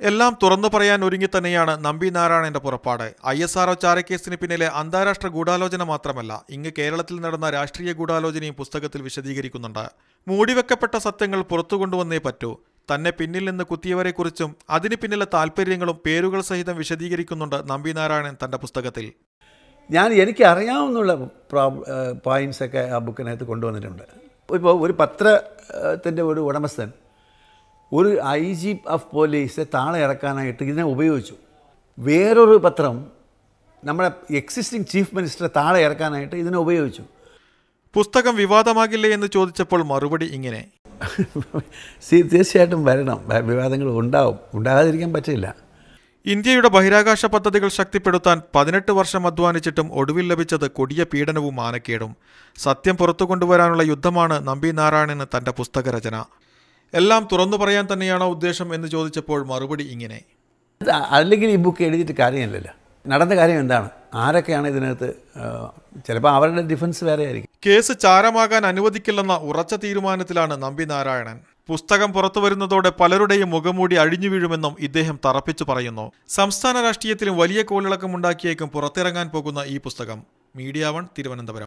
എല്ലാം തുറന്നു പറയാൻ ഒരുങ്ങി തന്നെയാണ് നമ്പി നാരായണന്റെ പുറപ്പാട്. ഐ എസ് ആർഒ ചാരക്കേസിന് പിന്നിലെ അന്താരാഷ്ട്ര ഗൂഢാലോചന മാത്രമല്ല ഇങ്ങ് കേരളത്തിൽ നടന്ന രാഷ്ട്രീയ ഗൂഢാലോചനയും പുസ്തകത്തിൽ വിശദീകരിക്കുന്നുണ്ട്. മൂടിവെക്കപ്പെട്ട സത്യങ്ങൾ പുറത്തു കൊണ്ടുവന്നേ പറ്റൂ. തന്നെ പിന്നിൽ നിന്ന് കുത്തിയവരെക്കുറിച്ചും അതിന് പിന്നിലെ താല്പര്യങ്ങളും പേരുകൾ സഹിതം വിശദീകരിക്കുന്നുണ്ട് നമ്പി നാരായണൻ തന്റെ പുസ്തകത്തിൽ. ഞാൻ എനിക്ക് അറിയാവുന്നുള്ള ഒക്കെ ആ ബുക്കിനകത്ത് കൊണ്ടുവന്നിട്ടുണ്ട്. ഇപ്പോൾ ഒരു പത്രത്തിന്റെ ഒരു ഉടമസ്ഥൻ ഒരു ഐ ജി ഓഫ് പോലീസ് താളെ ഇറക്കാനായിട്ട് ഇതിനെ ഉപയോഗിച്ചു. വേറൊരു പത്രം നമ്മുടെ എക്സിസ്റ്റിംഗ് ചീഫ് മിനിസ്റ്ററെ താളെ ഇറക്കാനായിട്ട് ഇതിനെ ഉപയോഗിച്ചു. പുസ്തകം വിവാദമാകില്ലേ എന്ന് ചോദിച്ചപ്പോൾ മറുപടി ഇങ്ങനെ. സി തീർച്ചയായിട്ടും വരണം. വിവാദങ്ങൾ ഉണ്ടാവും. ഉണ്ടാകാതിരിക്കാൻ പറ്റില്ല. ഇന്ത്യയുടെ ബഹിരാകാശ പദ്ധതികൾ ശക്തിപ്പെടുത്താൻ പതിനെട്ട് വർഷം അധ്വാനിച്ചിട്ടും ഒടുവിൽ ലഭിച്ചത് കൊടിയ പീഡനവും മാനക്കേടും. സത്യം പുറത്തു കൊണ്ടുവരാനുള്ള യുദ്ധമാണ് നമ്പി നാരായണന് തന്റെ പുസ്തകരചന. എല്ലാം തുറന്നു പറയാൻ തന്നെയാണോ ഉദ്ദേശം എന്ന് ചോദിച്ചപ്പോൾ മറുപടി ഇങ്ങനെ. അല്ലെങ്കിൽ ഈ ബുക്ക് എഴുതിയിട്ട് കാര്യമില്ലല്ലോ. നടന്ന കാര്യം എന്താണ്? ആരൊക്കെയാണ് ഇതിനകത്ത് ചിലപ്പോൾ അവരുടെ ഡിഫൻസ് വേറെ ആയിരിക്കും. കേസ് ചാരമാകാൻ അനുവദിക്കില്ലെന്ന ഉറച്ച തീരുമാനത്തിലാണ് നമ്പി നാരായണൻ. പുസ്തകം പുറത്തു വരുന്നതോടെ പലരുടെയും മുഖംമൂടി അഴിഞ്ഞു വീഴുമെന്നും ഇദ്ദേഹം തറപ്പിച്ചു പറയുന്നു. സംസ്ഥാന രാഷ്ട്രീയത്തിലും വലിയ കോളിളക്കമുണ്ടാക്കിയേക്കും പുറത്തിറങ്ങാൻ പോകുന്ന ഈ പുസ്തകം. Media one Thiruvananthapuram.